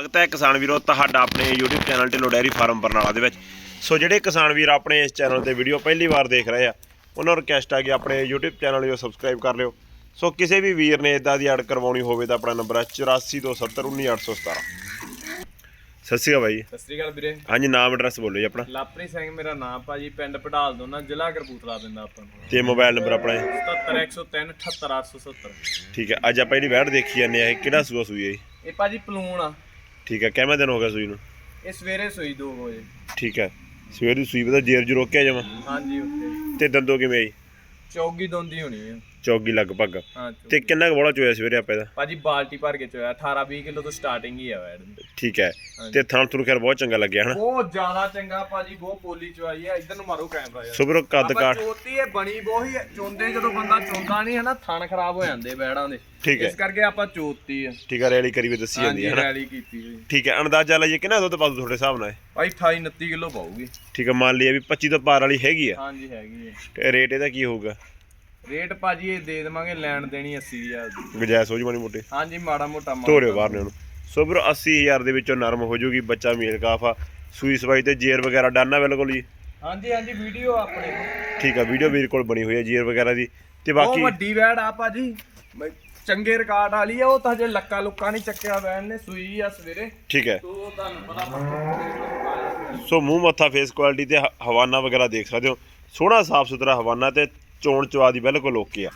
ਸਵਾਗਤ ਹੈ ਕਿਸਾਨ ਵੀਰੋ ਤੁਹਾਡਾ ਆਪਣੇ YouTube channel Dhillon dairy farm Barnala ਦੇ ਵਿੱਚ। ਸੋ ਜਿਹੜੇ ਕਿਸਾਨ ਵੀਰ ਆਪਣੇ ਇਸ ਚੈਨਲ ਤੇ ਵੀਡੀਓ ਪਹਿਲੀ ਵਾਰ ਦੇਖ ਰਹੇ ਆ ਉਹਨਾਂ ਨੂੰ ਰਿਕਵੈਸਟ ਆ ਕਿ ਆਪਣੇ YouTube ਚੈਨਲ ਨੂੰ ਸਬਸਕ੍ਰਾਈਬ ਕਰ ਲਿਓ। ਸੋ ਕਿਸੇ ਵੀ ਵੀਰ ਨੇ ਇਦਾਂ ਦੀ ਐਡ ਕਰਵਾਉਣੀ ਹੋਵੇ ਤਾਂ ਆਪਣਾ ਨੰਬਰ ਹੈ 8427191817 ਸਤਿ ਸ਼੍ਰੀ ਅਕਾਲ ਬਾਈ। ਸਤਿ ਸ੍ਰੀ ਅਕਾਲ ਵੀਰੇ। ਹਾਂਜੀ ਨਾਮ ਐਡਰੈਸ ਬੋਲੋ ਜੀ ਆਪਣਾ। ਲਾਪਰੀ ਸਿੰਘ ਮੇਰਾ ਨਾਮ ਭਾਜੀ ਪਿੰਡ ਪਟਾਲ ਦੋਨਾ ਜ਼ਿਲ੍ਹਾ ਕਰਪੂਤਲਾ ਪੈਂਦਾ ਆਪਾਂ ਨੂੰ। ਤੇ ਮੋਬਾਈਲ ਨੰਬਰ ਆਪਣਾ ਇਹ। 77103 78870 ਠੀਕ ਹੈ ਅੱਜ ਆਪਾਂ ਜਿਹੜੀ ਵੈਟ ਦੇਖੀ ਜਾਂਦੇ ਆ ਇਹ ਕਿਹੜਾ ਸੂਆ ਸੂਈ ਹੈ? ਇਹ ਭਾਜੀ ਪਲੂਣ ਆ। ਠੀਕ ਹੈ ਕਿਵੇਂ ਦਿਨ ਹੋ ਗਿਆ ਸੂਈ ਨੂੰ? ਇਹ ਸਵੇਰੇ ਸੋਈ 2 ਵਜੇ। ਠੀਕ ਹੈ ਸਵੇਰ ਦੀ ਸੂਈ ਪਤਾ ਜੇਰ ਜੂ ਰੋਕਿਆ ਜਮਾ ਹਾਂਜੀ ਉੱਤੇ ਤੇ ਦੰਦੋ ਕਿਵੇਂ ਆਈ? ਚੌਗੀ ਦੋਂਦੀ ਹੋਣੀ ਆ। ਚੌਗੀ ਲਗਭਗ। ਹਾਂ ਤੇ। ਕਿੰਨਾ ਕੁ ਬੋਲਾ ਚੋਇਆ ਸਵੇਰੇ ਆਪਾਂ ਇਹਦਾ ਭਾਜੀ ਬਾਲਟੀ ਭਰ ਕੇ ਚੋਇਆ 18 20 ਕਿਲੋ ਤੋਂ ਸਟਾਰਟਿੰਗ ਹੀ ਆ ਦੀ ਠੀਕ ਹੈ। ਤੇ ਥਣ ਤੁਰ ਖੈਰ ਬਹੁਤ ਚੰਗਾ ਲੱਗਿਆ ਹਨਾ? ਬਹੁਤ ਜ਼ਿਆਦਾ ਚੰਗਾ ਭਾਜੀ ਬਹੁਤ ਪੋਲੀ ਚਵਾਈ ਆ ਇਧਰ ਨੂੰ ਮਾਰੋ ਕੈਮਰਾ ਯਾਰ। ਸੁਬਰੋ ਕੱਦ ਆਪਾਂ ਕਾਠ। ਚੋਤੀ ਇਹ ਬਣੀ ਬਹੁ ਹੀ ਚੋਂਦੇ ਜਦੋਂ ਬੰਦਾ ਚੋਂਦਾ ਨਹੀਂ ਹੈ ਨਾ ਥਣ ਖਰਾਬ ਹੋ ਜਾਂਦੇ ਬੈੜਾਂ ਦੇ। ਠੀਕ ਹੈ। ਇਸ ਕਰਕੇ ਆਪਾਂ ਚੋਤੀ ਆ। ਠੀਕ ਹੈ ਰੈਲੀ ਕਰੀ ਵੀ ਦੱਸੀ ਜਾਂਦੀ ਹਾਂਜੀ ਹੈ ਹਨਾ? ਰੈਲੀ ਕੀਤੀ ਹੋਈ। ਠੀਕ ਹੈ ਅੰਦਾਜ਼ਾ ਲਾਈਏ ਕਿੰਨਾ ਦੁੱਧ ਪਾਉ ਤੁਹਾਡੇ ਹਿਸਾਬ ਨਾਲ ਇਹ? ਭਾਈ 28 29 ਕਿਲੋ ਪਾਉਗੀ ਠੀਕ ਹੈ ਮੰਨ ਲਈਏ ਵੀ 25 ਤੋਂ ਪਾਰ ਵਾਲੀ ਹੈਗੀ ਆ। ਹਾਂਜੀ ਹੈਗੀ ਹੈ ਤੇ ਰੇਟ ਇਹਦਾ ਕੀ ਹੋਊਗਾ? ਰੇਟ ਭਾਜੀ ਇਹ ਦੇ ਦੇਵਾਂਗੇ ਲੈਣ ਦੇਣੀ 80000 ਦੀ। ਗੁਜਾਇਸ਼ ਹੋ ਜੀ ਮੋਟੀ। ਹਾਂਜੀ ਮਾੜਾ ਮੋਟਾ ਮਾਲ ਤੋਰਿਓ ਬਾਹਰ ਨੇ ਉਹਨੂੰ ਸੋ ਵੀਰੋ 80000 ਦੇ ਵਿੱਚੋਂ ਨਰਮ ਹੋ ਜਾਊਗੀ ਬੱਚਾ ਮੇਲ ਕਾਫ ਆ। ਸੂਈ ਸਵਾਈ ਤੇ ਜੇਰ ਵਗੈਰਾ ਡਾਨਾ ਬਿਲਕੁਲ ਜੀ। ਹਾਂਜੀ ਹਾਂਜੀ ਵੀਡੀਓ ਆਪਣੇ ਕੋਲ। ਠੀਕ ਆ ਵੀਡੀਓ ਵੀਰ ਕੋਲ ਬਣੀ ਹੋਈ ਹੈ ਜੇਰ ਵਗੈਰਾ ਦੀ। ਤੇ ਉਹ ਬਾਕੀ ਵੱਡੀ ਵੈੜ ਆ ਭਾਜੀ। ਮ- ਚੰਗੇ ਰਿਕਾਰਡ ਵਾਲੀ ਆ ਉਹ ਤਾਂ ਜੇ ਲੱਕਾ ਲੁੱਕਾ ਨਹੀਂ ਚੱਕਿਆ ਵੈੜ ਨੇ ਸੂਈ ਆ ਸਵੇਰੇ। ਠੀਕ ਹੈ। ਤੋ ਤੁਹਾਨੂੰ ਪਤਾ ਸੋ। ਮੂੰਹ ਮੱਥਾ ਫੇਸ ਕੁਆਲਿਟੀ ਤੇ ਹ- ਹਵਾਨਾ ਵਗੈਰਾ ਦੇਖ ਸਕਦੇ ਹੋ। ਸੋਹਣਾ ਸਾਫ਼ ਸੁਥਰਾ ਹਵਾਨਾ ਤੇ ਚੋਣ ਚਵਾ ਦੀ ਬਿਲਕੁਲ ਓਕੇ ਆ।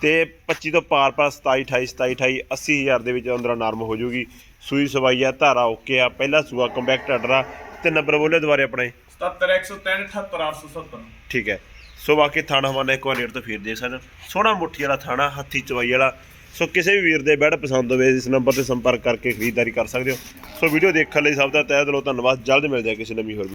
ਤੇ 25 ਤੋਂ ਪਾਰ ਪਾਰ 27 28 27 28 80000 ਦੇ ਵਿੱਚ ਅੰਦਰ ਨਰਮ ਹੋ ਜਾਊਗੀ। ਸੂਈ ਸਵਾਈ ਆ ਧਾਰਾ ਓਕੇ ਆ ਪਹਿਲਾ ਸੂਆ ਕੰਪੈਕਟ ਅਡਰਾ ਤੇ ਨੰਬਰ ਬੋਲੇ ਦੁਬਾਰੇ ਆਪਣੇ। 77103 78870 ਠੀਕ ਹੈ। ਸੋ ਬਾਕੀ ਥਾਣਾ ਹਵਾਨਾ ਇੱਕ ਵਾਰ ਰੇਟ ਤੋਂ ਫੇਰ ਦੇਖ ਸਕਦੇ। ਹੋ ਸੋਹਣਾ ਮੁੱਠੀ ਵਾਲਾ ਥਾਣਾ ਹੱਥੀ ਚਵਾਈ ਵਾਲਾ। ਸੋ ਕਿਸੇ ਵੀ ਵੀਰ ਦੇ ਬੈਡ ਪਸੰਦ ਹੋਵੇ ਇਸ ਨੰਬਰ ਤੇ ਸੰਪਰਕ ਕਰਕੇ ਖਰੀਦਦਾਰੀ ਕਰ ਸਕਦੇ ਹੋ। ਸੋ ਵੀਡੀਓ ਦੇਖਣ ਲਈ ਸਭ ਦਾ ਤਹਿ ਦਿਲੋਂ ਧੰਨਵਾਦ। ਜਲਦ ਮਿਲ ਜਾਏ ਕਿਸੇ ਨਵੀਂ ਹੋਰ